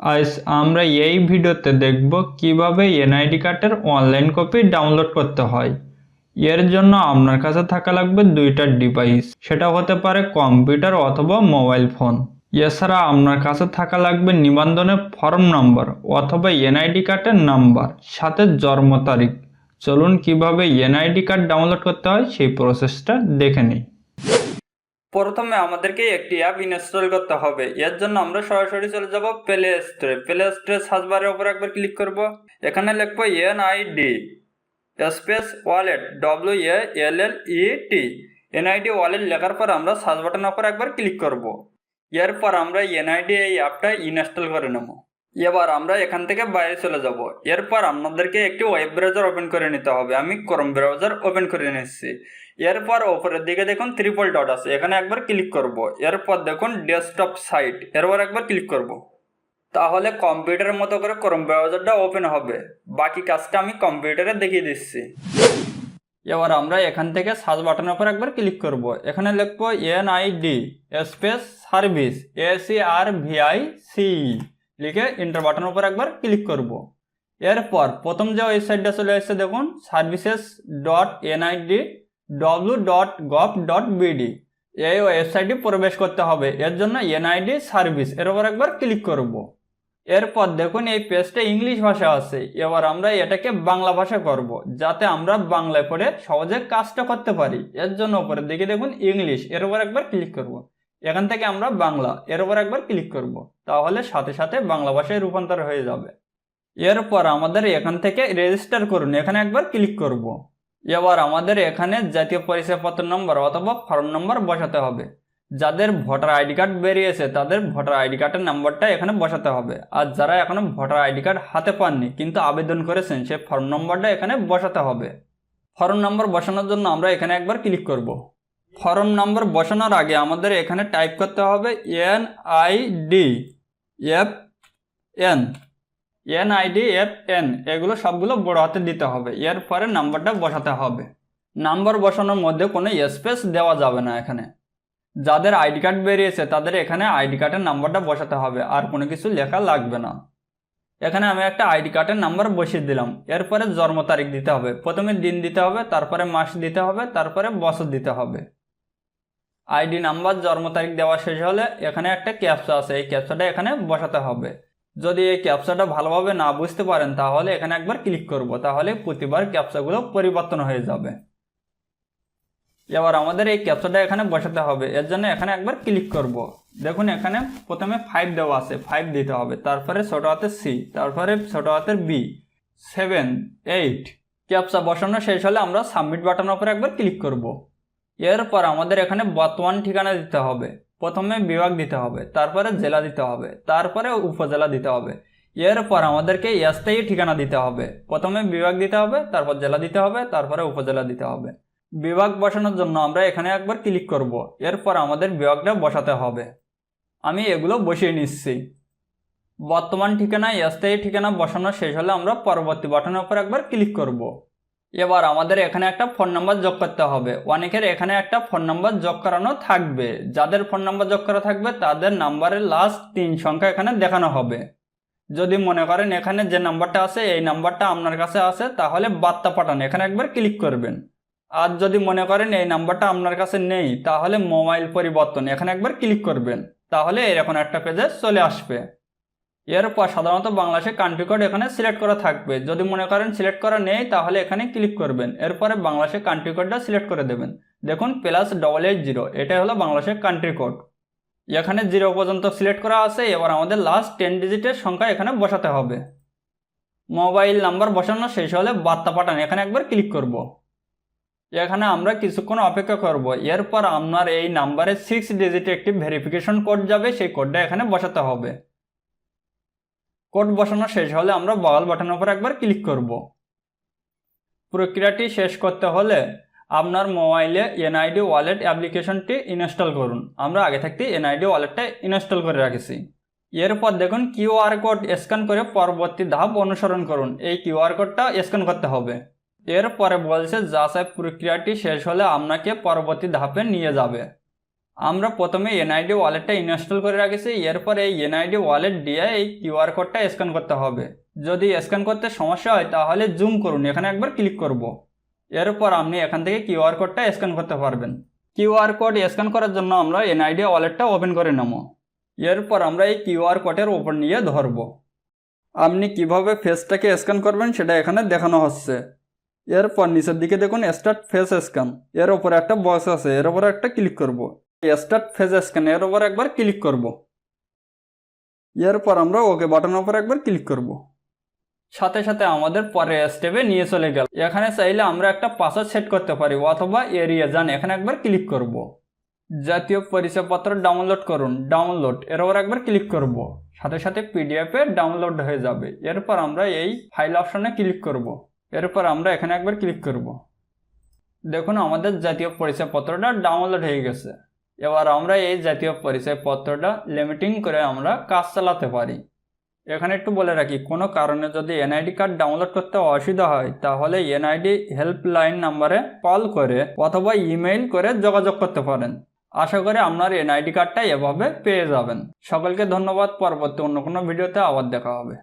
আজ আমরা এই ভিডিওতে দেখব কীভাবে এনআইডি কার্ডের অনলাইন কপি ডাউনলোড করতে হয়। এর জন্য আপনার কাছে থাকা লাগবে দুইটা ডিভাইস। সেটা হতে পারে কম্পিউটার অথবা মোবাইল ফোন। এছাড়া আপনার কাছে থাকা লাগবে নিবন্ধনের ফর্ম নম্বর অথবা এনআইডি কার্ডের নাম্বার, সাথে জন্ম তারিখ। চলুন কীভাবে এনআইডি কার্ড ডাউনলোড করতে হয় সেই প্রসেসটা দেখে নিই। প্রথমে আমাদেরকে একটি অ্যাপ ইনস্টল করতে হবে। এর জন্য আমরা সরাসরি চলে যাব প্লে স্টোরে প্লে স্টোরে সার্চ বারের উপর একবার ক্লিক করব। এখানে লিখব NID space wallet W A L L E T NID wallet লেখার পর আমরা সার্চ বাটনের উপর একবার ক্লিক করব। এরপর আমরা এনআইডি এই অ্যাপটা ইনস্টল করে নেব। এবার আমরা এখান থেকে বাইরে চলে যাব। এরপর আপনাদেরকে একটি ওয়েব ব্রাউজার ওপেন করে নিতে হবে। আমি ক্রোম ব্রাউজার ওপেন করে নিচ্ছি। এরপর ওপরের দিকে দেখুন ত্রিপল ডট আছে। এখানে একবার ক্লিক করব। এরপর দেখুন ডেস্কটপ সাইট এরপর একবার ক্লিক করব। তাহলে কম্পিউটারের মতো করে ক্রোম ব্রাউজারটা ওপেন হবে। বাকি কাজটা আমি কম্পিউটারে দেখিয়ে দিচ্ছি। এবার আমরা এখান থেকে সার্চ বাটনের উপর একবার ক্লিক করব। এখানে লিখব NID space service A C R V I C লিখে ইন্টার বাটনের উপর একবার ক্লিক করব। এরপর প্রথম যে ওয়েবসাইটটা চলে এসেছে দেখুন services dot NID W dot gov dot BD এই ওয়েবসাইটে প্রবেশ করতে হবে, এর জন্য এনআইডি সার্ভিস এর উপর একবার ক্লিক করব। এরপর দেখুন এই পেজটা ইংলিশ ভাষা আছে, এবার আমরা এটাকে বাংলা ভাষা করব, যাতে আমরা বাংলায় পড়ে সহজে কাজটা করতে পারি। এর জন্য উপরে দিকে দেখুন ইংলিশ, এর উপর একবার ক্লিক করব। এখান থেকে আমরা বাংলা, এর উপর একবার ক্লিক করব। তাহলে সাথে সাথে বাংলা ভাষায় রূপান্তর হয়ে যাবে। এরপর আমাদের এখান থেকে রেজিস্টার করুন, এখানে একবার ক্লিক করব। এবার আমাদের এখানে জাতীয় পরিচয়পত্র নম্বর অথবা ফর্ম নম্বর বসাতে হবে। যাদের ভোটার আইডি কার্ড বেরিয়েছে, তাদের ভোটার আইডি কার্ডের নাম্বারটা এখানে বসাতে হবে। আর যারা এখনও ভোটার আইডি কার্ড হাতে পাননি, কিন্তু আবেদন করেছেন, সে ফর্ম নম্বরটা এখানে বসাতে হবে। ফর্ম নম্বর বসানোর জন্য আমরা এখানে একবার ক্লিক করব। ফর্ম নম্বর বসানোর আগে আমাদের এখানে টাইপ করতে হবে N I D, F N N ID F N, এগুলো সবগুলো বড় হাতে দিতে হবে। এরপরে নাম্বারটা বসাতে হবে। নাম্বার বসানোর মধ্যে কোনো স্পেস দেওয়া যাবে না এখানে। যাদের আইডি কার্ড বেরিয়েছে, তাদের এখানে আইডি কার্ডের নাম্বারটা বসাতে হবে, আর কোনো কিছু লেখা লাগবে না। এখানে আমি একটা আইডি কার্ডের নাম্বার বসিয়ে দিলাম। এরপরে জন্ম তারিখ দিতে হবে। প্রথমে দিন দিতে হবে, তারপরে মাস দিতে হবে, তারপরে বছর দিতে হবে। আইডি নাম্বার, জন্ম তারিখ দেওয়া শেষ হলে এখানে একটা ক্যাপচা আছে। এই ক্যাপচাটা এখানে বসাতে হবে। যদি এই ক্যাপচাটা ভালোভাবে না বুঝতে পারেন, তাহলে এখানে একবার ক্লিক করব। তাহলে প্রতিবার ক্যাপচাগুলো পরিবর্তন হয়ে যাবে। এবার আমাদের এই ক্যাপচাটা এখানে বসাতে হবে। এর জন্য এখানে একবার ক্লিক করব। দেখুন, এখানে প্রথমে ফাইভ দেওয়া আছে। ফাইভ দিতে হবে। তারপরে ছোটো হাতের সি তারপরে ছোটো হাতের বি সেভেন এইট ক্যাপচা বসানো শেষ হলে আমরা সাবমিট বাটনের উপরে একবার ক্লিক করব। এরপর আমাদের এখানে বর্তমান ঠিকানা দিতে হবে। প্রথমে বিভাগ দিতে হবে, তারপরে জেলা দিতে হবে, তারপরে উপজেলা দিতে হবে। এরপর আমাদেরকে স্থায়ী ঠিকানা দিতে হবে। প্রথমে বিভাগ দিতে হবে, তারপর জেলা দিতে হবে, তারপরে উপজেলা দিতে হবে। বিভাগ বসানোর জন্য আমরা এখানে একবার ক্লিক করব। এরপর আমাদের বিভাগটা বসাতে হবে। আমি এগুলো বসিয়ে নিচ্ছি। বর্তমান ঠিকানা স্থায়ী ঠিকানা বসানো শেষ হলে আমরা পরবর্তী বাটনের উপর একবার ক্লিক করব। এবার আমাদের এখানে একটা ফোন নাম্বার যোগ করতে হবে। অনেকের এখানে একটা ফোন নাম্বার যোগ করানো থাকবে। যাদের ফোন নাম্বার যোগ করা থাকবে, তাদের নাম্বারের লাস্ট তিন সংখ্যা এখানে দেখানো হবে। যদি মনে করেন এখানে যে নাম্বারটা আছে, এই নাম্বারটা আপনার কাছে আছে, তাহলে বার্তা পাঠান। এখানে একবার ক্লিক করবেন। আর যদি মনে করেন এই নাম্বারটা আপনার কাছে নেই, তাহলে মোবাইল পরিবর্তন। এখানে একবার ক্লিক করবেন। তাহলে এরকম একটা পেজে চলে আসবে। এরপর সাধারণত বাংলাদেশের কান্ট্রি কোড এখানে সিলেক্ট করা থাকবে। যদি মনে করেন সিলেক্ট করা নেই, তাহলে এখানে ক্লিক করবেন। এরপরে বাংলাদেশের কান্ট্রি কোডটা সিলেক্ট করে দেবেন। দেখুন প্লাস ডবল এইট জিরো এটাই হলো বাংলাদেশের কান্ট্রি কোড এখানে জিরো পর্যন্ত সিলেক্ট করা আছে, এবার আমাদের লাস্ট টেন ডিজিটের সংখ্যা এখানে বসাতে হবে। মোবাইল নাম্বার বসানো শেষ হলে বার্তা পাঠান এখানে একবার ক্লিক করব। এখানে আমরা কিছুক্ষণ অপেক্ষা করব। এরপর আপনার এই নাম্বারে সিক্স ডিজিটে একটি ভেরিফিকেশন কোড যাবে, সেই কোডটা এখানে বসাতে হবে। কোড বসানো শেষ হলে আমরা বগল বাটনের উপর একবার ক্লিক করব। প্রক্রিয়াটি শেষ করতে হলে আপনার মোবাইলে এনআইডি ওয়ালেট অ্যাপ্লিকেশনটি ইনস্টল করুন। আমরা আগে থাকতে এনআইডি ওয়ালেটটা ইনস্টল করে রাখেছি। এরপর দেখুন কিউআর কোড স্ক্যান করে পরবর্তী ধাপ অনুসরণ করুন। এই কিউআর কোডটা স্ক্যান করতে হবে। এরপরে বলছে, যা যাচাই প্রক্রিয়াটি শেষ হলে আপনাকে পরবর্তী ধাপে নিয়ে যাবে। আমরা প্রথমে এনআইডি ওয়ালেটটা ইনস্টল করে রাখেছি, এরপর এই এনআইডি ওয়ালেট দিয়ে এই কিউআর কোডটা স্ক্যান করতে হবে। যদি স্ক্যান করতে সমস্যা হয়, তাহলে জুম করুন, এখানে একবার ক্লিক করব। এরপর আপনি এখান থেকে কিউআর কোডটা স্ক্যান করতে পারবেন। কিউআর কোড স্ক্যান করার জন্য আমরা এনআইডি ওয়ালেটটা ওপেন করে নেব। এরপর আমরা এই কিউআর কোডের ওপর নিয়ে ধরব। আপনি কীভাবে ফেসটাকে স্ক্যান করবেন, সেটা এখানে দেখানো হচ্ছে। এরপর নিচের দিকে দেখুন স্টার্ট ফেস স্ক্যান এর উপরে একটা বক্স আছে, এর উপরে একটা ক্লিক করব। স্টার্ট ফেস স্ক্যান এর উপর একবার ক্লিক করব। এরপর আমরা ওকে বাটনের ওপর একবার ক্লিক করব। সাথে সাথে আমাদের পরে স্টেপে নিয়ে চলে গেল। এখানে চাইলে আমরা একটা পাসওয়ার্ড সেট করতে পারি অথবা এরিয়া যান, এখানে একবার ক্লিক করব। জাতীয় পরিচয়পত্র ডাউনলোড করুন। ডাউনলোড এর ওপর একবার ক্লিক করব। সাথে সাথে পিডিএফে ডাউনলোড হয়ে যাবে। এরপর আমরা এই ফাইল অপশনে ক্লিক করব। এরপর আমরা এখানে একবার ক্লিক করব। দেখুন, আমাদের জাতীয় পরিচয়পত্রটা ডাউনলোড হয়ে গেছে। এবার আমরা এই জাতীয় পরিচয়পত্রটা লিমিটিং করে আমরা কাজ চালাতে পারি। এখানে একটু বলে রাখি, কোনো কারণে যদি এনআইডি কার্ড ডাউনলোড করতে অসুবিধা হয়, তাহলে এনআইডি হেল্পলাইন নাম্বারে কল করে অথবা ইমেইল করে যোগাযোগ করতে পারেন। আশা করি আপনার এনআইডি কার্ডটা এভাবে পেয়ে যাবেন। সকলকে ধন্যবাদ, পরবর্তী অন্য কোনো ভিডিওতে আবার দেখা হবে।